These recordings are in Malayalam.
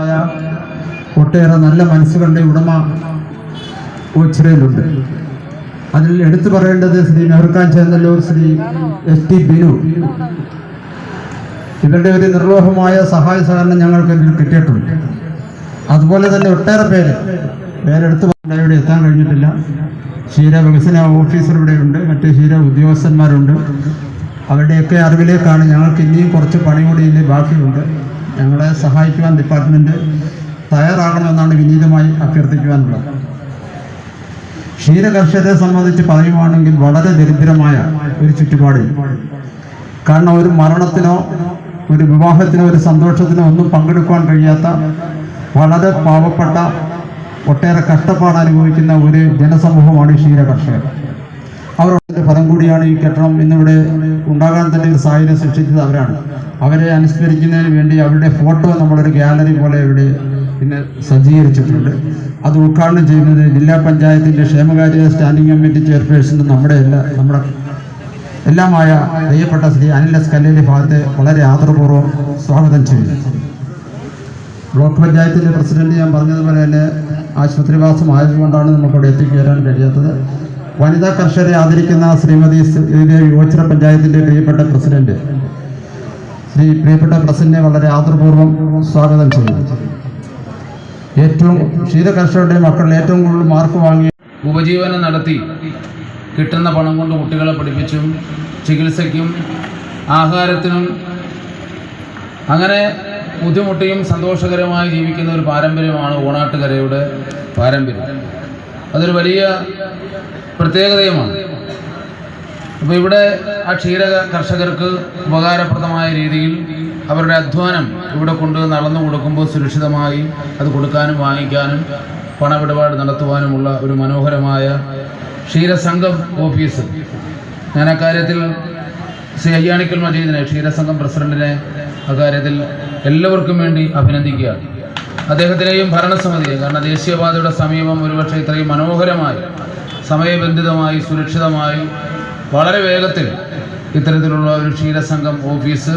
ആയ ഒട്ടേറെ നല്ല മനസ്സുകളുടെ ഉടമ ഓച്ചിറയിലുണ്ട് അതിൽ എടുത്തു പറയേണ്ടത് ശ്രീ നെഹ്റുഖാൻ ചേന്നല്ലൂർ ശ്രീ എസ് ടി ബിനു. ഇവരുടെ ഒരു നിർലോഭമായ സഹായ സഹകരണം ഞങ്ങൾക്ക് ഇതിൽ കിട്ടിയിട്ടുണ്ട്. അതുപോലെ തന്നെ ഒട്ടേറെ പേര് പേരെടുത്ത് ഇവിടെ എത്താൻ കഴിഞ്ഞിട്ടില്ല. ക്ഷീര വികസന ഓഫീസർ ഇവിടെയുണ്ട് മറ്റ് ക്ഷീര ഉദ്യോഗസ്ഥന്മാരുണ്ട്. അവരുടെയൊക്കെ അറിവിലേക്കാണ് ഞങ്ങൾക്ക് ഇനിയും കുറച്ച് പണി കൂടി ഇനി ബാക്കിയുണ്ട്. ഞങ്ങളെ സഹായിക്കുവാൻ ഡിപ്പാർട്ട്മെന്റ് തയ്യാറാകണമെന്നാണ് വിനീതമായി അഭ്യർത്ഥിക്കുവാനുള്ളത്. ക്ഷീരകർഷകരെ സംബന്ധിച്ച് പറയുവാണെങ്കിൽ വളരെ ദരിദ്രമായ ഒരു ചുറ്റുപാടിൽ. കാരണം ഒരു മരണത്തിനോ ഒരു വിവാഹത്തിനോ ഒരു സന്തോഷത്തിനോ ഒന്നും പങ്കെടുക്കുവാൻ കഴിയാത്ത വളരെ പാവപ്പെട്ട ഒട്ടേറെ കഷ്ടപ്പാട് അനുഭവിക്കുന്ന ഒരു ജനസമൂഹമാണ് ഈ ക്ഷീര കർഷകർ അവരുടെ ഫലം കൂടിയാണ് ഈ കെട്ടിടം ഇന്നിവിടെ ഉണ്ടാകാൻ തന്നെ ഒരു സാഹചര്യം സൃഷ്ടിച്ചത് അവരാണ്. അവരെ അനുസ്മരിക്കുന്നതിന് വേണ്ടി അവരുടെ ഫോട്ടോ നമ്മളൊരു ഗ്യാലറി പോലെ ഇവിടെ പിന്നെ സജ്ജീകരിച്ചിട്ടുണ്ട്. അത് ഉദ്ഘാടനം ചെയ്യുന്നത് ജില്ലാ പഞ്ചായത്തിന്റെ ക്ഷേമകാര്യ സ്റ്റാൻഡിംഗ് കമ്മിറ്റി ചെയർപേഴ്സൺ നമ്മുടെ എല്ലാ നമ്മുടെ എല്ലാമായ പ്രിയപ്പെട്ട ശ്രീ അനിൽ എസ് കല്ലേലി ഭാഗത്തെ വളരെ ആദരപൂർവം സ്വാഗതം ചെയ്യുന്നു. ബ്ലോക്ക് പഞ്ചായത്തിന്റെ പ്രസിഡന്റ് ഞാൻ പറഞ്ഞതുപോലെ തന്നെ ആശുപത്രിവാസം ആയതുകൊണ്ടാണ് നമുക്കവിടെ എത്തിച്ചേരാൻ കഴിയാത്തത്. വനിതാ കർഷകരെ ആദരിക്കുന്ന ശ്രീമതി ശ്രീദേവി പഞ്ചായത്തിന്റെ പ്രിയപ്പെട്ട പ്രസിഡന്റ് ശ്രീ പ്രിയപ്പെട്ട പ്രസിഡന്റിനെ വളരെ ആദരപൂർവം സ്വാഗതം ചെയ്യുന്നു. ഏറ്റവും ക്ഷീര കർഷകരുടെ മക്കളിൽ ഏറ്റവും കൂടുതൽ മാർക്ക് വാങ്ങി ഉപജീവനം നടത്തി കിട്ടുന്ന പണം കൊണ്ട് കുട്ടികളെ പഠിപ്പിച്ചും ചികിത്സയ്ക്കും ആഹാരത്തിനും അങ്ങനെ ബുദ്ധിമുട്ടിയും സന്തോഷകരമായി ജീവിക്കുന്ന ഒരു പാരമ്പര്യമാണ് ഓണാട്ടുകരയുടെ പാരമ്പര്യം. അതൊരു വലിയ പ്രത്യേകതയുമാണ്. അപ്പോൾ ഇവിടെ ആ ക്ഷീര കർഷകർക്ക് ഉപകാരപ്രദമായ രീതിയിൽ അവരുടെ അധ്വാനം ഇവിടെ കൊണ്ട് നടന്നു കൊടുക്കുമ്പോൾ സുരക്ഷിതമായി അത് കൊടുക്കാനും വാങ്ങിക്കാനും പണമിടപാട് നടത്തുവാനുമുള്ള ഒരു മനോഹരമായ ക്ഷീരസംഘം ഓഫീസ്. ഞാൻ അക്കാര്യത്തിൽ ശ്രീ അയ്യാണിക്കൽ മജീദിനെ ക്ഷീരസംഘം പ്രസിഡന്റിനെ അക്കാര്യത്തിൽ എല്ലാവർക്കും വേണ്ടി അഭിനന്ദിക്കുക. അദ്ദേഹത്തിനെയും ഭരണസമിതിയെ കാരണം ദേശീയപാതയുടെ സമീപം ഒരുപക്ഷെ ഇത്രയും മനോഹരമായി സമയബന്ധിതമായി സുരക്ഷിതമായി വളരെ വേഗത്തിൽ ഇത്തരത്തിലുള്ള ഒരു ക്ഷീരസംഘം ഓഫീസ്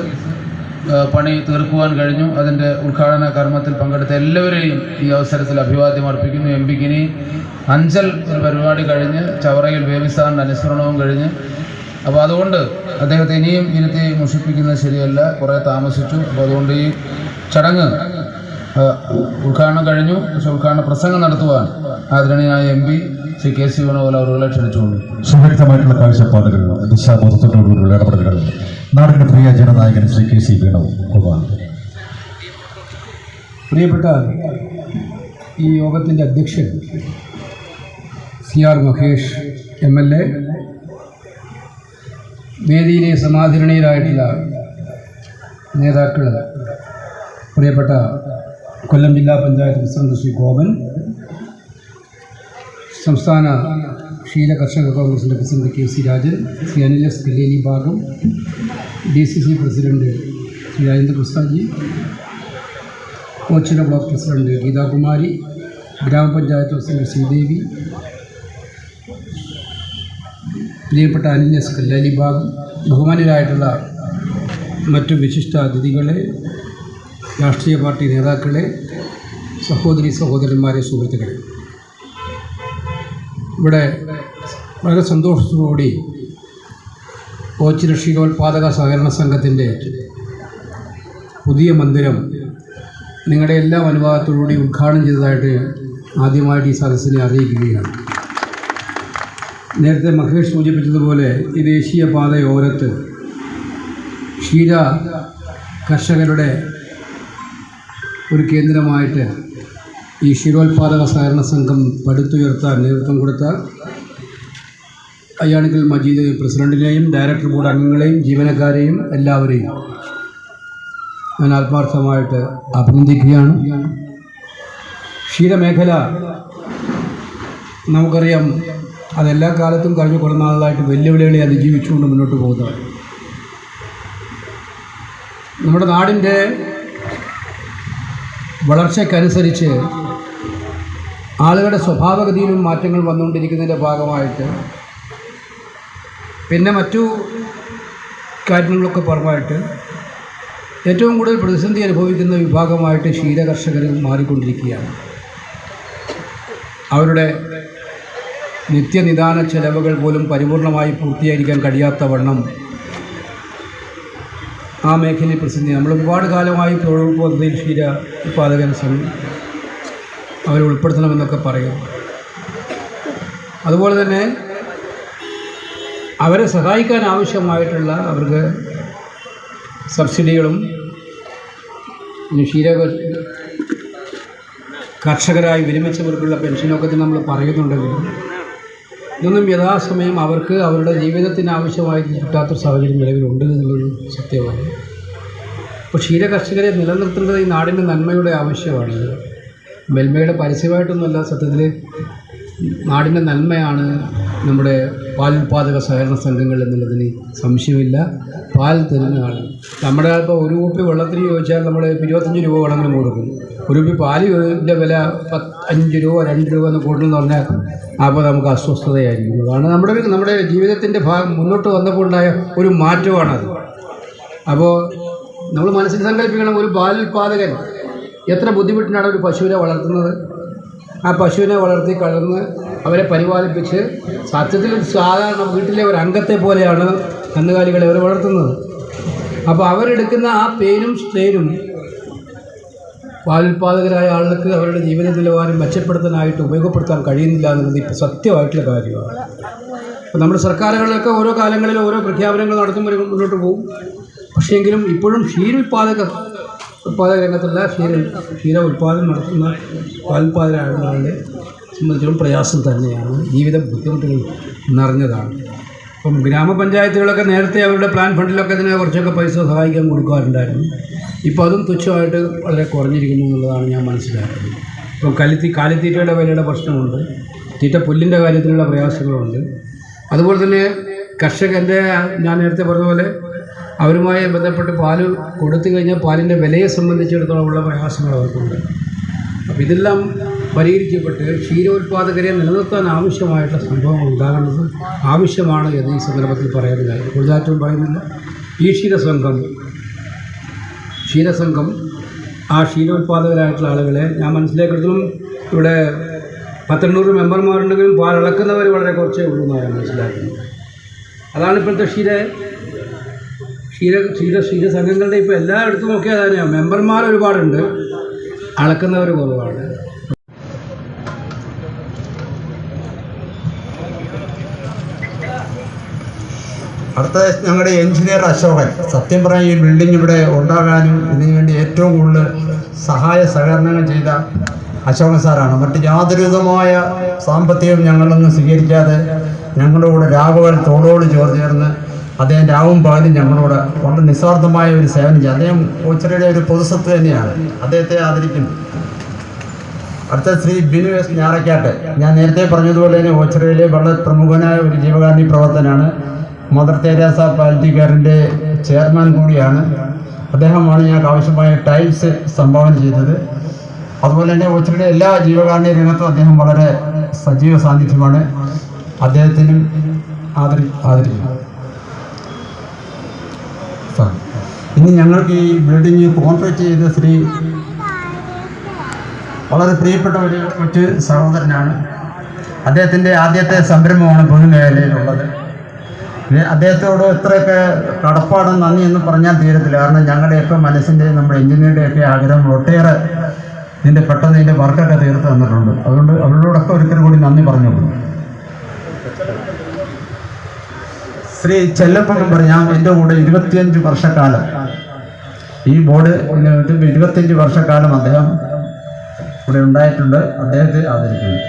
പണി തീർക്കുവാൻ കഴിഞ്ഞു. അതിന്റെ ഉദ്ഘാടന കർമ്മത്തിൽ പങ്കെടുത്ത എല്ലാവരെയും ഈ അവസരത്തിൽ അഭിവാദ്യം അർപ്പിക്കുന്നു. എം പിക്കിനി അഞ്ചൽ ഒരു പരിപാടി കഴിഞ്ഞ് ചവറയിൽ ബേബിസാറിന്റെ അനുസ്മരണവും കഴിഞ്ഞ്. അപ്പോൾ അതുകൊണ്ട് അദ്ദേഹത്തെ ഇനിയും ഇരുത്തി മുഷിപ്പിക്കുന്നത് ശരിയല്ല. കുറേ താമസിച്ചു. അപ്പോൾ അതുകൊണ്ട് ഈ ചടങ്ങ് ഉദ്ഘാടനം കഴിഞ്ഞു. പക്ഷേ ഉദ്ഘാടന പ്രസംഗം നടത്തുവാൻ ആദരണീയായ M P Shri K C Venugopal അവരുകളെ ക്ഷണിച്ചുകൊണ്ട്. സുവ്യക്തമായിട്ടുള്ള കാഴ്ചപ്പാടുകൾ ദിശാബോധത്തോടുകൂടിയുള്ള ഇടപെടലുകൾ നാടിന്റെ പ്രിയ ജനനായകൻ ശ്രീ കെ സി വേണുഗോപാൽ പ്രിയപ്പെട്ട ഈ യോഗത്തിന്റെ അധ്യക്ഷൻ C R Mahesh M L A വേദിയിലെ സമാധരണീയരായിട്ടുള്ള നേതാക്കൾ പ്രിയപ്പെട്ട കൊല്ലം ജില്ലാ പഞ്ചായത്ത് പ്രസിഡന്റ് ശ്രീ ഗോപൻ സംസ്ഥാന ക്ഷീര കർഷക കോൺഗ്രസിന്റെ president K C Rajan Shri Anil S Kalleli ഭാഗം D C C president Shri Rajendra പ്രസാദ്ജി Ochira block president Geethakumari ഗ്രാമപഞ്ചായത്ത് പ്രസിഡന്റ് ശ്രീദേവി പ്രിയപ്പെട്ട അനിൽ എസ് കല്ലാലി ഭാഗം ബഹുമാനരായിട്ടുള്ള മറ്റു വിശിഷ്ട അതിഥികളെ രാഷ്ട്രീയ പാർട്ടി നേതാക്കളെ സഹോദരി സഹോദരന്മാരെ സുഹൃത്തുക്കളെ. ഇവിടെ വളരെ സന്തോഷത്തോടുകൂടി ഓച്ചിറ ക്ഷീരോത്പാദക സഹകരണ സംഘത്തിന്റെ പുതിയ മന്ദിരം നിങ്ങളുടെ എല്ലാ അനുവാദത്തോടുകൂടി ഉദ്ഘാടനം ചെയ്തതായിട്ട് ആദ്യമായിട്ട് ഈ സദസ്സിനെ അറിയിക്കുകയാണ്. നേരത്തെ മഹേഷ് സൂചിപ്പിച്ചതുപോലെ ഈ ദേശീയ പാതയോരത്ത് ക്ഷീര കർഷകരുടെ ഒരു കേന്ദ്രമായിട്ട് ഈ ക്ഷീരോത്പാദക സഹകരണ സംഘം പടുത്തുയർത്താൻ നേതൃത്വം കൊടുത്ത അയ്യാണിക്കൽ മജീദ് പ്രസിഡന്റിനെയും ഡയറക്ടർ ബോർഡ് അംഗങ്ങളെയും ജീവനക്കാരെയും എല്ലാവരെയും ഞാൻ ആത്മാർത്ഥമായിട്ട് അഭിനന്ദിക്കുകയാണ്. ക്ഷീരമേഖല നമുക്കറിയാം അതെല്ലാ കാലത്തും കഴിഞ്ഞ കുറേ നാളുകളായിട്ട് വെല്ലുവിളികളെ അതിജീവിച്ചുകൊണ്ട് മുന്നോട്ട് പോകുന്നതാണ് നമ്മുടെ നാടിന്റെ വളർച്ചയ്ക്കനുസരിച്ച് ആളുകളുടെ സ്വഭാവഗതിയിലും മാറ്റങ്ങൾ വന്നുകൊണ്ടിരിക്കുന്നതിന്റെ ഭാഗമായിട്ട് പിന്നെ മറ്റു കാര്യങ്ങളൊക്കെ പുറമായിട്ട് ഏറ്റവും കൂടുതൽ പ്രതിസന്ധി അനുഭവിക്കുന്ന വിഭാഗമായിട്ട് ക്ഷീരകർഷകർ മാറിക്കൊണ്ടിരിക്കുകയാണ്. അവരുടെ നിത്യനിദാന ചെലവുകൾ പോലും പരിപൂർണമായി പൂർത്തീകരിക്കാൻ കഴിയാത്ത വണ്ണം ആ മേഖലയിൽ പ്രതിസന്ധി നമ്മൾ ഒരുപാട് കാലമായി തൊഴിൽ പദ്ധതിയിൽ ക്ഷീര ഉത്പാദകൻ അവരെ ഉൾപ്പെടുത്തണമെന്നൊക്കെ പറയും. അതുപോലെ തന്നെ അവരെ സഹായിക്കാൻ ആവശ്യമായിട്ടുള്ള അവർക്ക് സബ്സിഡികളും ക്ഷീര കർഷകരായി വിരമിച്ചവർക്കുള്ള പെൻഷനൊക്കെ നമ്മൾ പറയുന്നുണ്ടെങ്കിലും ഇതൊന്നും യഥാസമയം അവർക്ക് അവരുടെ ജീവിതത്തിന് ആവശ്യമായി കിട്ടാത്തൊരു സാഹചര്യം നിലവിലുണ്ട് എന്നുള്ളൊരു സത്യമാണ്. അപ്പോൾ ക്ഷീര കർഷകരെ നിലനിർത്തേണ്ടത് ഈ നാടിന്റെ നന്മയുടെ ആവശ്യമാണ്. മെൽമയുടെ പരസ്യമായിട്ടൊന്നുമല്ല സത്യത്തിൽ നാടിന്റെ നന്മയാണ് നമ്മുടെ പാൽ ഉൽപ്പാദക സഹകരണ സംഘങ്ങൾ എന്നുള്ളതിന് സംശയമില്ല. പാൽ തരുന്നതാണ്. നമ്മുടെ ഇപ്പോൾ ഒരു കുപ്പി വെള്ളത്തിന് ചോദിച്ചാൽ നമ്മൾ ഇരുപത്തഞ്ച് രൂപ വേണമെങ്കിലും കൊടുക്കും. ഒരു കുപ്പി പാലിന്റെ വില അഞ്ച് രൂപ രണ്ട് രൂപ എന്ന് കൂടുതലെന്ന് പറഞ്ഞാൽ അപ്പോൾ നമുക്ക് അസ്വസ്ഥതയായിരിക്കും. അതാണ് നമ്മുടെ നമ്മുടെ ജീവിതത്തിന്റെ ഭാഗം. മുന്നോട്ട് വന്നപ്പോൾ ഉണ്ടായ ഒരു മാറ്റമാണത്. അപ്പോൾ നമ്മൾ മനസ്സിൽ സങ്കല്പിക്കണം ഒരു പാൽ ഉൽപ്പാദകൻ എത്ര ബുദ്ധിമുട്ടിനാണ് ഒരു പശുവിനെ വളർത്തുന്നത്? ആ പശുവിനെ വളർത്തി കളർന്ന് അവരെ പരിപാലിപ്പിച്ച് സത്യത്തിൽ സാധാരണ വീട്ടിലെ ഒരു അംഗത്തെ പോലെയാണ് കന്നുകാലികളെ അവർ വളർത്തുന്നത്. അപ്പോൾ അവരെടുക്കുന്ന ആ പേരും സ്ട്രെയിനും പാലുൽപാദകരായ ആളുകൾക്ക് അവരുടെ ജീവിത നിലവാരം മെച്ചപ്പെടുത്താനായിട്ട് ഉപയോഗപ്പെടുത്താൻ കഴിയുന്നില്ല എന്നുള്ളത് ഇപ്പോൾ സത്യമായിട്ടുള്ള കാര്യമാണ്. അപ്പോൾ നമ്മുടെ സർക്കാരുകളിലൊക്കെ ഓരോ കാലങ്ങളിൽ ഓരോ പ്രഖ്യാപനങ്ങൾ നടത്തുമ്പോൾ മുന്നോട്ട് പോകും. പക്ഷേങ്കിലും ഇപ്പോഴും ക്ഷീരോത്പാദക ഉത്പാദക രംഗത്തുള്ള ക്ഷീര ക്ഷീര ഉൽപ്പാദനം നടത്തുന്ന ആളുടെ സംബന്ധിച്ചിടത്തോളം പ്രയാസം തന്നെയാണ്. ജീവിത ബുദ്ധിമുട്ടുകൾ നിറഞ്ഞതാണ്. അപ്പം ഗ്രാമപഞ്ചായത്തുകളൊക്കെ നേരത്തെ അവരുടെ പ്ലാൻ ഫണ്ടിലൊക്കെ ഇതിനെ കുറച്ചൊക്കെ പൈസ സഹായിക്കാൻ കൊടുക്കാറുണ്ടായിരുന്നു ഇപ്പോൾ അതും തുച്ഛമായിട്ട് വളരെ കുറഞ്ഞിരിക്കുന്നു എന്നുള്ളതാണ് ഞാൻ മനസ്സിലാക്കുന്നത്. ഇപ്പം കലിത്തി കാലിത്തീറ്റയുടെ വിലയുടെ പ്രശ്നമുണ്ട്. തീറ്റ പുല്ലിന്റെ കാര്യത്തിലുള്ള പ്രയാസങ്ങളുണ്ട്. അതുപോലെ തന്നെ കർഷകന്റെ ഞാൻ നേരത്തെ പറഞ്ഞ പോലെ അവരുമായി ബന്ധപ്പെട്ട് പാൽ കൊടുത്തു കഴിഞ്ഞാൽ പാലിന്റെ വിലയെ സംബന്ധിച്ചിടത്തോളം ഉള്ള പ്രയാസങ്ങൾ അവർക്കുണ്ട്. അപ്പോൾ ഇതെല്ലാം പരിഹരിക്കപ്പെട്ട് ക്ഷീരോത്പാദകരെ നിലനിർത്താൻ ആവശ്യമായിട്ടുള്ള സംഭവങ്ങൾ ഉണ്ടാകേണ്ടത് ആവശ്യമാണ് എന്ന് ഈ സന്ദർഭത്തിൽ പറയുന്നില്ല. കൂടുതലായിട്ടും പറയുന്നില്ല. ഈ ക്ഷീരസംഘം ക്ഷീരസംഘം ആ ക്ഷീരോത്പാദകരായിട്ടുള്ള ആളുകളെ ഞാൻ മനസ്സിലാക്കിയിടത്തോളം ഇവിടെ പത്തെണ്ണൂറ് മെമ്പർമാരുണ്ടെങ്കിലും പാൽ ഇളക്കുന്നവർ വളരെ കുറച്ചേ ഉള്ളൂ എന്നാണ് മനസ്സിലാക്കുന്നത്. അതാണ് ഇപ്പോഴത്തെ ക്ഷീര ക്ഷീര ക്ഷീര ക്ഷീര സംഘങ്ങളുടെ ഇപ്പോൾ എല്ലായിടത്തും ഒക്കെ തന്നെയാണ് മെമ്പർമാർ ഒരുപാടുണ്ട്. അളക്കുന്നവർ കുറവാണ്. അടുത്ത ഞങ്ങളുടെ എഞ്ചിനീയർ അശോകൻ. സത്യം പറഞ്ഞാൽ ഈ ബിൽഡിംഗ് ഇവിടെ ഉണ്ടാകാനും ഇതിനു വേണ്ടി ഏറ്റവും കൂടുതൽ സഹായ സഹകരണങ്ങൾ ചെയ്ത അശോകൻ സാറാണ്. മറ്റ് യാതൊരുവിധമായ സാമ്പത്തികം ഞങ്ങളൊന്നും സ്വീകരിക്കാതെ ഞങ്ങളുടെ കൂടെ രാഘവൻ തോളോട് ചോർ ചേർന്ന് അദ്ദേഹം രാവും പകലും ഞങ്ങളോട് വളരെ നിസ്വാർത്ഥമായ ഒരു സേവനം ചെയ്യും അദ്ദേഹം ഓച്ചിറയുടെ ഒരു പൊതുസ്വത്ത് തന്നെയാണ്. അദ്ദേഹത്തെ ആദരിക്കുന്നു. അടുത്ത ശ്രീ ബിനു എസ് ഞാറക്കാട്ട്. ഞാൻ നേരത്തെ പറഞ്ഞതുപോലെ തന്നെ ഓച്ചിറയിലെ വളരെ പ്രമുഖനായ ഒരു ജീവകാരുണ്യ പ്രവർത്തനാണ് മദർ തെരേസ പാലിറ്റിക്കാരന്റെ ചെയർമാൻ കൂടിയാണ്. അദ്ദേഹമാണ് ഞങ്ങൾക്ക് ആവശ്യമായ ടൈൽസ് സംഭാവന ചെയ്തത്. അതുപോലെ തന്നെ ഓച്ചിറയുടെ എല്ലാ ജീവകാരുണ്യ രംഗത്തും അദ്ദേഹം വളരെ സജീവ സാന്നിധ്യമാണ്. അദ്ദേഹത്തിനും ആദരി ആദരിക്കുന്നു സാർ ഇനി ഞങ്ങൾക്ക് ഈ ബിൽഡിംഗ് കോൺട്രാക്ട് ചെയ്ത ശ്രീ വളരെ പ്രിയപ്പെട്ട ഒരു കൊച്ചു സഹോദരനാണ്. അദ്ദേഹത്തിന്റെ ആദ്യത്തെ സംരംഭമാണ് പൊതുമേഖലയിലുള്ളത്. അദ്ദേഹത്തോട് ഇത്രയൊക്കെ കടപ്പാടും നന്ദി എന്ന് പറഞ്ഞാൽ തീരത്തില്ല. കാരണം ഞങ്ങളുടെയൊക്കെ മനസ്സിന്റെ നമ്മുടെ എഞ്ചിനീയറുടെയൊക്കെ ആഗ്രഹം ഒട്ടേറെ ഇതിന്റെ പെട്ടെന്ന് ഇതിന്റെ വർക്കൊക്കെ തീർത്ത് തന്നിട്ടുണ്ട്. അതുകൊണ്ട് അവരോടൊക്കെ ഒരിക്കൽ കൂടി നന്ദി പറഞ്ഞു ശ്രീ ചെല്ലപ്പൻ പറഞ്ഞാൽ എന്റെ കൂടെ ഇരുപത്തിയഞ്ച് വർഷക്കാലം ഈ ബോർഡ് ഇരുപത്തിയഞ്ച് വർഷക്കാലം അദ്ദേഹം ഇവിടെ ഉണ്ടായിട്ടുണ്ട്. അദ്ദേഹത്തെ ആദരിക്കുന്നു.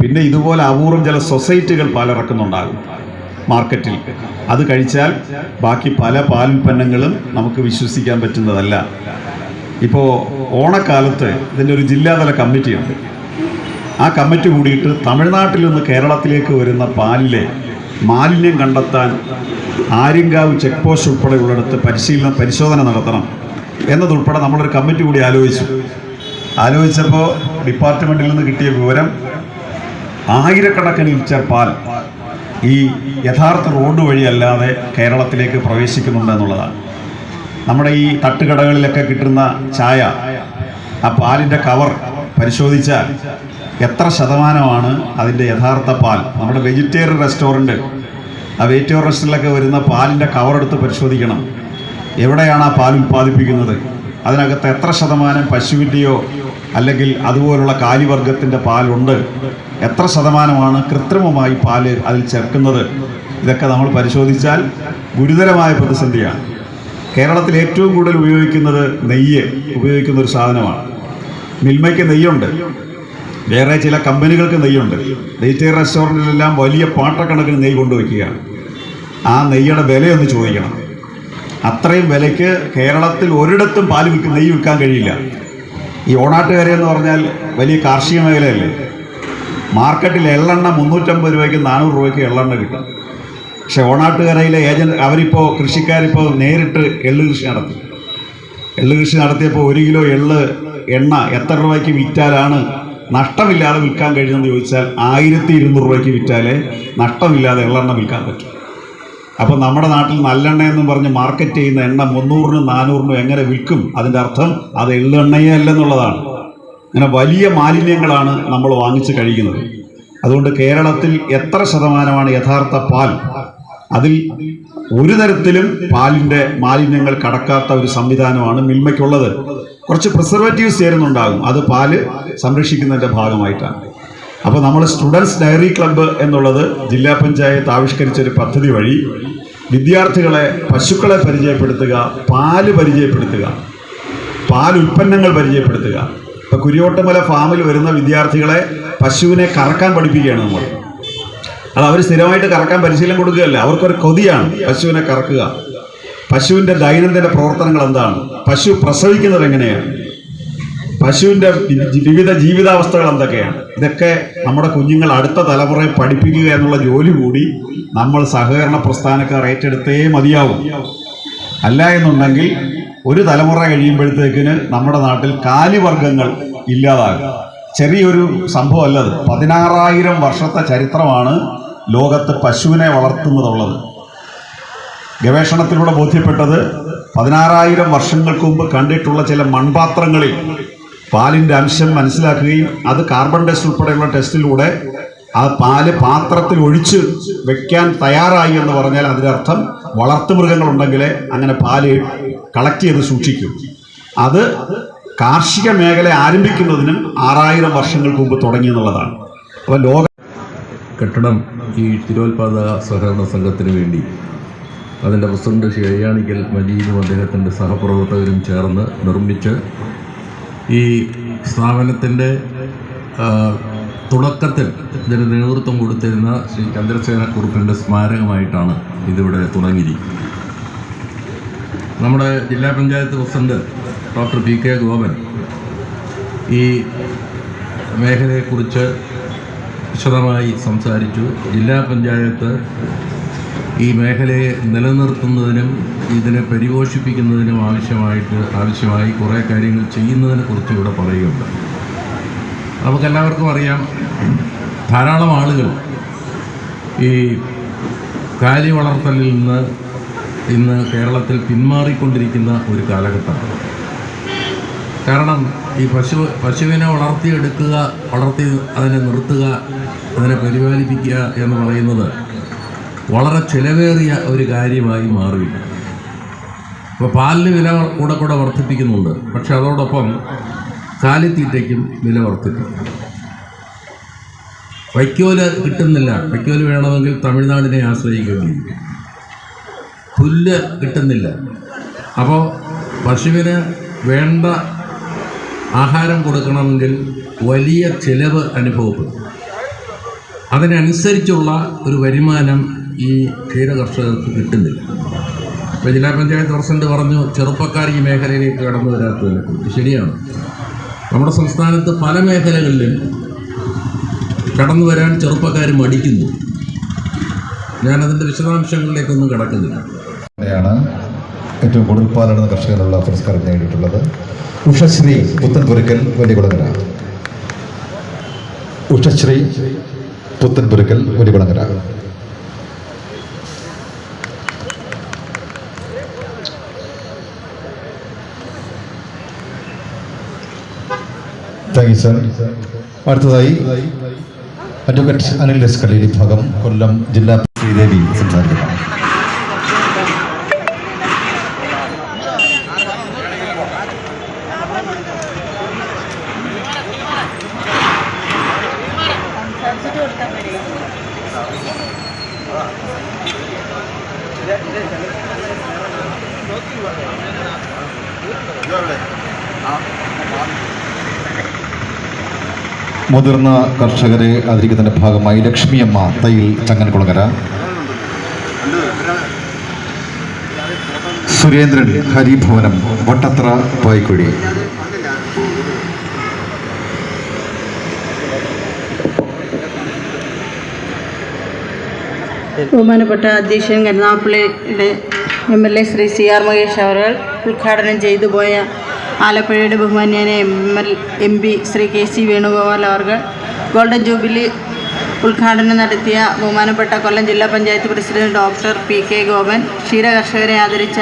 പിന്നെ ഇതുപോലെ അപൂർവം ചില സൊസൈറ്റികൾ പാലിറക്കുന്നുണ്ടാകും മാർക്കറ്റിൽ. അത് കഴിച്ചാൽ ബാക്കി പല പാലുൽപ്പന്നങ്ങളും നമുക്ക് വിശ്വസിക്കാൻ പറ്റുന്നതല്ല. ഇപ്പോൾ ഓണക്കാലത്ത് ഇതിന്റെ ഒരു ജില്ലാതല കമ്മിറ്റിയുണ്ട്. ആ കമ്മിറ്റി കൂടിയിട്ട് തമിഴ്നാട്ടിൽ നിന്ന് കേരളത്തിലേക്ക് വരുന്ന പാലിലെ മാലിന്യം കണ്ടെത്താൻ ആര്യങ്കാവ് ചെക്ക് പോസ്റ്റ് ഉൾപ്പെടെയുള്ളിടത്ത് പരിശീലനം പരിശോധന നടത്തണം എന്നതുൾപ്പെടെ നമ്മളൊരു കമ്മിറ്റി കൂടി ആലോചിച്ചു. ആലോചിച്ചപ്പോൾ ഡിപ്പാർട്ട്മെന്റിൽ നിന്ന് കിട്ടിയ വിവരം ആയിരക്കണക്കിന് ലിറ്റർ പാൽ ഈ യഥാർത്ഥ റോഡ് വഴിയല്ലാതെ കേരളത്തിലേക്ക് പ്രവേശിക്കുന്നുണ്ട് എന്നുള്ളതാണ്. നമ്മുടെ ഈ തട്ടുകടകളിലൊക്കെ കിട്ടുന്ന ചായ ആ പാലിന്റെ കവർ പരിശോധിച്ചാൽ എത്ര ശതമാനമാണ് അതിന്റെ യഥാർത്ഥ പാൽ? നമ്മുടെ വെജിറ്റേറിയൻ റെസ്റ്റോറന്റ് ആ വെജിറ്റേറിയൻ റെസ്റ്റോറന്റിലൊക്കെ വരുന്ന പാലിന്റെ കവർ എടുത്ത് പരിശോധിക്കണം. എവിടെയാണ് ആ പാൽ ഉൽപ്പാദിപ്പിക്കുന്നത്? അതിനകത്ത് എത്ര ശതമാനം പശുവിന്റെയോ അല്ലെങ്കിൽ അതുപോലുള്ള കാലിവർഗത്തിന്റെ പാലുണ്ട്? എത്ര ശതമാനമാണ് കൃത്രിമമായി പാൽ അതിൽ ചേർക്കുന്നത്? ഇതൊക്കെ നമ്മൾ പരിശോധിച്ചാൽ ഗുരുതരമായ പ്രതിസന്ധിയാണ്. കേരളത്തിൽ ഏറ്റവും കൂടുതൽ ഉപയോഗിക്കുന്നത് നെയ്യ് ഉപയോഗിക്കുന്ന ഒരു സാധനമാണ്. മിൽമയ്ക്ക് നെയ്യുണ്ട്. വേറെ ചില കമ്പനികൾക്ക് നെയ്യുണ്ട്. വെജിറ്റേറിയൻ റെസ്റ്റോറന്റിലെല്ലാം വലിയ പാട്ടക്കണക്കിന് നെയ്യ് കൊണ്ടുവയ്ക്കുകയാണ്. ആ നെയ്യുടെ വിലയൊന്ന് ചോദിക്കണം. അത്രയും വിലയ്ക്ക് കേരളത്തിൽ ഒരിടത്തും പാൽ വിൽക്കും നെയ്യ് വിൽക്കാൻ കഴിയില്ല. ഈ ഓണാട്ടുകര എന്ന് പറഞ്ഞാൽ വലിയ കാർഷിക മേഖലയല്ലേ? മാർക്കറ്റിൽ എള്ളെണ്ണ മുന്നൂറ്റമ്പത് രൂപയ്ക്ക് നാനൂറ് രൂപയ്ക്ക് എള്ളെണ്ണ കിട്ടും. പക്ഷെ ഓണാട്ടുകരയിലെ ഏജന്റ് അവരിപ്പോൾ കൃഷിക്കാരിപ്പോൾ നേരിട്ട് എള്ള് കൃഷി നടത്തി. എള്ള് കൃഷി നടത്തിയപ്പോൾ ഒരു കിലോ എള്ള് എണ്ണ എത്ര രൂപയ്ക്ക് വിറ്റാലാണ് നഷ്ടമില്ലാതെ വിൽക്കാൻ കഴിയുമെന്ന് ചോദിച്ചാൽ ആയിരത്തി ഇരുന്നൂറ് രൂപയ്ക്ക് വിറ്റാലേ നഷ്ടമില്ലാതെ എള്ളെണ്ണ വിൽക്കാൻ പറ്റും. അപ്പോൾ നമ്മുടെ നാട്ടിൽ നല്ലെണ്ണ എന്ന് പറഞ്ഞ് മാർക്കറ്റ് ചെയ്യുന്ന എണ്ണ മുന്നൂറിനും നാനൂറിനും എങ്ങനെ വിൽക്കും? അതിന്റെ അർത്ഥം അത് എള്ളെണ്ണയേ അല്ലെന്നുള്ളതാണ്. അങ്ങനെ വലിയ മാലിന്യങ്ങളാണ് നമ്മൾ വാങ്ങിച്ച് കഴിക്കുന്നത്. അതുകൊണ്ട് കേരളത്തിൽ എത്ര ശതമാനമാണ് യഥാർത്ഥ പാൽ അതിൽ ഒരു തരത്തിലും പാലിന്റെ മാലിന്യങ്ങൾ കടക്കാത്ത ഒരു സംവിധാനമാണ് മിൽമയ്ക്കുള്ളത്. കുറച്ച് പ്രിസർവേറ്റീവ്സ് ചേരുന്നുണ്ടാകും. അത് പാൽ സംരക്ഷിക്കുന്നതിന്റെ ഭാഗമായിട്ടാണ്. അപ്പോൾ നമ്മൾ സ്റ്റുഡൻസ് ഡയറി ക്ലബ്ബ് എന്നുള്ളത് ജില്ലാ പഞ്ചായത്ത് ആവിഷ്കരിച്ച ഒരു പദ്ധതി വഴി വിദ്യാർത്ഥികളെ പശുക്കളെ പരിചയപ്പെടുത്തുക പാൽ പരിചയപ്പെടുത്തുക പാൽ ഉൽപ്പന്നങ്ങൾ പരിചയപ്പെടുത്തുക. ഇപ്പോൾ കുരിയോട്ടമല ഫാമിൽ വരുന്ന വിദ്യാർത്ഥികളെ പശുവിനെ കറക്കാൻ പഠിപ്പിക്കുകയാണ് നമ്മൾ. അത് അവർ സ്ഥിരമായിട്ട് കറക്കാൻ പരിശീലനം കൊടുക്കുകയല്ല. അവർക്കൊരു കൊതിയാണ് പശുവിനെ കറക്കുക. പശുവിന്റെ ദൈനംദിന പ്രവർത്തനങ്ങൾ എന്താണ്? പശു പ്രസവിക്കുന്നത് എങ്ങനെയാണ്? പശുവിന്റെ വിവിധ ജീവിതാവസ്ഥകൾ എന്തൊക്കെയാണ്? ഇതൊക്കെ നമ്മുടെ കുഞ്ഞുങ്ങൾ അടുത്ത തലമുറയെ പഠിപ്പിക്കുക എന്നുള്ള ജോലി കൂടി നമ്മൾ സഹകരണ പ്രസ്ഥാനക്കാർ ഏറ്റെടുത്തേ മതിയാവും. അല്ല എന്നുണ്ടെങ്കിൽ ഒരു തലമുറ കഴിയുമ്പോഴത്തേക്കിന് നമ്മുടെ നാട്ടിൽ കാലിവർഗങ്ങൾ ഇല്ലാതാകും. ചെറിയൊരു സംഭവമല്ലത് പതിനാറായിരം വർഷത്തെ ചരിത്രമാണ് ലോകത്ത് പശുവിനെ വളർത്തുന്നതുള്ളത്. ഗവേഷണത്തിലൂടെ ബോധ്യപ്പെട്ടത് പതിനാറായിരം വർഷങ്ങൾക്ക് മുമ്പ് കണ്ടിട്ടുള്ള ചില മൺപാത്രങ്ങളിൽ പാലിന്റെ അംശം മനസ്സിലാക്കുകയും അത് കാർബൺ ടെസ്റ്റ് ഉൾപ്പെടെയുള്ള ടെസ്റ്റിലൂടെ ആ പാൽ പാത്രത്തിൽ ഒഴിച്ച് വെക്കാൻ തയ്യാറായി എന്ന് പറഞ്ഞാൽ അതിനർത്ഥം വളർത്തുമൃഗങ്ങളുണ്ടെങ്കിലേ അങ്ങനെ പാൽ കളക്ട് ചെയ്ത് സൂക്ഷിക്കും. അത് കാർഷിക മേഖല ആരംഭിക്കുന്നതിനും ആറായിരം വർഷങ്ങൾക്ക് മുമ്പ് തുടങ്ങി എന്നുള്ളതാണ്. അപ്പോൾ ലോക കെട്ടിടം ഈ സ്ഥിരോത്പാദക സഹകരണ സംഘത്തിന് വേണ്ടി. അതിന്റെ പ്രസിഡന്റ് അയ്യാണിക്കൽ മജീദും അദ്ദേഹത്തിന്റെ സഹപ്രവർത്തകരും ചേർന്ന് നിർമ്മിച്ച് ഈ സ്ഥാപനത്തിന്റെ തുടക്കത്തിൽ ഇതിന് നേതൃത്വം കൊടുത്തിരുന്ന ശ്രീ ചന്ദ്രസേന കുറുപ്പിന്റെ സ്മാരകമായിട്ടാണ് ഇതിവിടെ തുടങ്ങിയിരിക്കുന്നത്. നമ്മുടെ ജില്ലാ panchayat president doctor P K Gopan ഈ മേഖലയെക്കുറിച്ച് വിശദമായി സംസാരിച്ചു. ജില്ലാ പഞ്ചായത്ത് ഈ മേഖലയെ നിലനിർത്തുന്നതിനും ഇതിനെ പരിപോഷിപ്പിക്കുന്നതിനും ആവശ്യമായിട്ട് ആവശ്യമായി കുറേ കാര്യങ്ങൾ ചെയ്യുന്നതിനെ കുറിച്ച് ഇവിടെ പറയുകയുണ്ട് നമുക്കെല്ലാവർക്കും അറിയാം ധാരാളം ആളുകൾ ഈ കാലി വളർത്തലിൽ നിന്ന് ഇന്ന് കേരളത്തിൽ പിന്മാറിക്കൊണ്ടിരിക്കുന്ന ഒരു കാലഘട്ടമാണ്. കാരണം ഈ പശു പശുവിനെ വളർത്തിയെടുക്കുക വളർത്തി അതിനെ നിർത്തുക അതിനെ പരിപാലിപ്പിക്കുക എന്ന് പറയുന്നത് വളരെ ചിലവേറിയ ഒരു കാര്യമായി മാറി ഇപ്പോൾ പാലിന് വില കൂടെ കൂടെ വർദ്ധിപ്പിക്കുന്നുണ്ട്. പക്ഷെ അതോടൊപ്പം കാലിത്തീറ്റയ്ക്കും വില വർദ്ധിപ്പിക്കും വൈക്കോൽ കിട്ടുന്നില്ല. വൈക്കോൽ വേണമെങ്കിൽ തമിഴ്നാടിനെ ആശ്രയിക്കുകയും പുല്ല് കിട്ടുന്നില്ല. അപ്പോൾ പശുവിന് വേണ്ട ആഹാരം കൊടുക്കണമെങ്കിൽ വലിയ ചിലവ് അനുഭവപ്പെടും. അതിനനുസരിച്ചുള്ള ഒരു വരുമാനം ഈ ക്ഷീര കർഷകർക്ക് കിട്ടുന്നില്ല. ഇപ്പോൾ ജില്ലാ പഞ്ചായത്ത് പ്രസിഡന്റ് പറഞ്ഞു ചെറുപ്പക്കാർ ഈ മേഖലയിലേക്ക് കടന്നു വരാത്തതിനെ കുറിച്ച് ശരിയാണ്. നമ്മുടെ സംസ്ഥാനത്ത് പല മേഖലകളിലും കടന്നു വരാൻ ചെറുപ്പക്കാർ മടിക്കുന്നു. ഞാനതിന്റെ വിശദാംശങ്ങളിലേക്കൊന്നും കിടക്കുന്നില്ല. ഏറ്റവും കൂടുതൽ പാലിടുന്ന കർഷകനുള്ള പുരസ്കാരം നേടിയിട്ടുള്ളത്. ഉഷശ്രീ പുത്തൻപുരക്കൽ വലിയ കുളങ്ങര ഉഷശ്രീ പുത്തൻപുരക്കൽ ഒലികുളങ്ങര താങ്ക് അടുത്തതായി അഡ്വക്കേറ്റ് അനിൽ എസ് കലീലി ഭാഗം കൊല്ലം ജില്ലാ ശ്രീദേവി സംസാരിക്കുന്നു. മുതിർന്ന കർഷകരെ ആദരിക്കുന്നതിന്റെ ഭാഗമായി ലക്ഷ്മിയമ്മ തയ്യിൽ ചങ്ങൻകുളങ്ങര സുരേന്ദ്രൻ ഹരിഭവനം വട്ടത്ര പായ്ക്കുഴി ബഹുമാനപ്പെട്ട അധ്യക്ഷൻ കരുനാഗപ്പള്ളിയുടെ M L A Shri C R Mahesh അവർ ഉദ്ഘാടനം ചെയ്തു പോയ ആലപ്പുഴയുടെ ബഹുമാനിയായ M L M P Shri K C Venugopal അവർ ഗോൾഡൻ ജൂബിലി ഉദ്ഘാടനം നടത്തിയ ബഹുമാനപ്പെട്ട കൊല്ലം ജില്ലാ panchayat president doctor P K Gopan ക്ഷീരകർഷകരെ ആദരിച്ച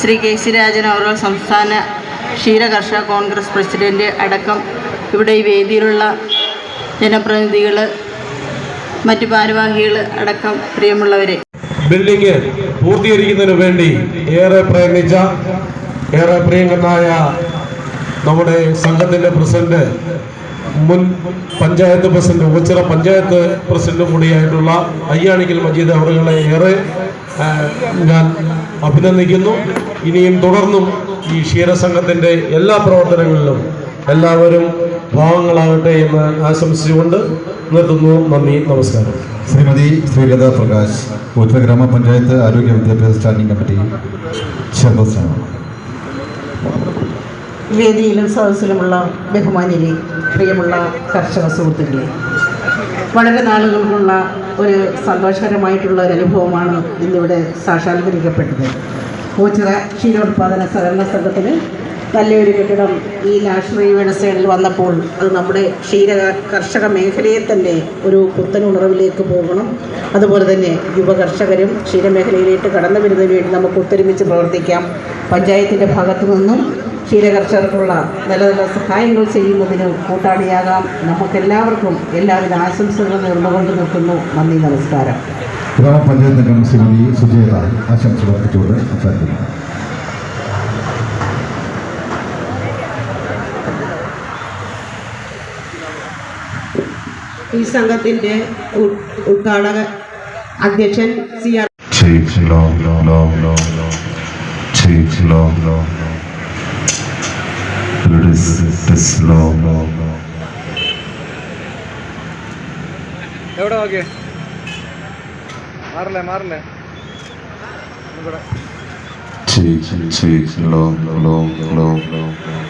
ശ്രീ കെ സി രാജൻ അവർ സംസ്ഥാന ക്ഷീരകർഷക കോൺഗ്രസ് പ്രസിഡന്റ് അടക്കം. ഇവിടെ ഈ വേദിയിലുള്ള ജനപ്രതിനിധികൾ മറ്റു ഭാരവാഹികൾ അടക്കം പ്രിയമുള്ളവരെ. ബിൽഡിംഗ് പൂർത്തീകരിക്കുന്നതിന് വേണ്ടി ഏറെ പ്രയത്നിച്ച ഏറെ പ്രിയങ്കനായ നമ്മുടെ സംഘത്തിന്റെ പ്രസിഡന്റ് മുൻ പഞ്ചായത്ത് പ്രസിഡന്റ് ഉച്ചിറ പഞ്ചായത്ത് പ്രസിഡന്റ് കൂടിയായിട്ടുള്ള അയ്യാണിക്കൽ മജീദ് അവരുകളെ ഏറെ ഞാൻ അഭിനന്ദിക്കുന്നു. ഇനിയും തുടർന്നും ഈ ക്ഷീരസംഘത്തിന്റെ എല്ലാ പ്രവർത്തനങ്ങളിലും എല്ലാവരും ഭാഗങ്ങളാകട്ടെ എന്ന് ആശംസിച്ചുകൊണ്ട് നിർത്തുന്നു. നന്ദി നമസ്കാരം. ശ്രീമതി ശ്രീലത പ്രകാശ് ഉത്തര ഗ്രാമപഞ്ചായത്ത് ആരോഗ്യ വിദ്യാഭ്യാസ സ്റ്റാൻഡിംഗ് കമ്മിറ്റി ചെയർപേഴ്സണാണ് വേദിയിലും സദസ്സിലുമുള്ള ബഹുമാനിലെ പ്രിയമുള്ള കർഷക സുഹൃത്തുക്കളെ വളരെ നാളുകൾക്കുള്ള ഒരു സന്തോഷകരമായിട്ടുള്ള ഒരു അനുഭവമാണ് ഇന്നിവിടെ സാക്ഷാത്കരിക്കപ്പെട്ടത്. ഓച്ചിറ ക്ഷീരോത്പാദന സഹകരണ സംഘത്തിന് നല്ലൊരു കെട്ടിടം ഈ നാഷണൽ യൂണിവേഴ്സിറ്റിയിൽ വന്നപ്പോൾ അത് നമ്മുടെ ക്ഷീര കർഷക മേഖലയെ തന്നെ ഒരു പുത്തൻ ഉണർവിലേക്ക് പോകണം. അതുപോലെ തന്നെ യുവ കർഷകരും ക്ഷീരമേഖലയിലേക്ക് കടന്നു വരുന്നതിന് വേണ്ടി നമുക്ക് ഒത്തൊരുമിച്ച് പ്രവർത്തിക്കാം. പഞ്ചായത്തിന്റെ ഭാഗത്തു നിന്നും ക്ഷീരകർഷകർക്കുള്ള നല്ല നല്ല സഹായങ്ങൾ ചെയ്യുന്നതിന് കൂട്ടാളിയാകാം. നമുക്കെല്ലാവർക്കും എല്ലാവിധ ആശംസകൾ നേർന്നുകൊണ്ട് നിൽക്കുന്നു. നന്ദി നമസ്കാരം. ഗ്രാമപഞ്ചായത്ത് അംഗം ശ്രീമതി സുജേത ആശംസകൾ അർപ്പിച്ചുകൊണ്ട് സംസാരിക്കുന്നു ഈ സംഘത്തിന്റെ ഉദ്ഘാടക അധ്യക്ഷൻ സി ആർ. എവിടെ നോക്കിയേ മാറില്ലേ മാറില്ലേ Take, take long, long, long, long.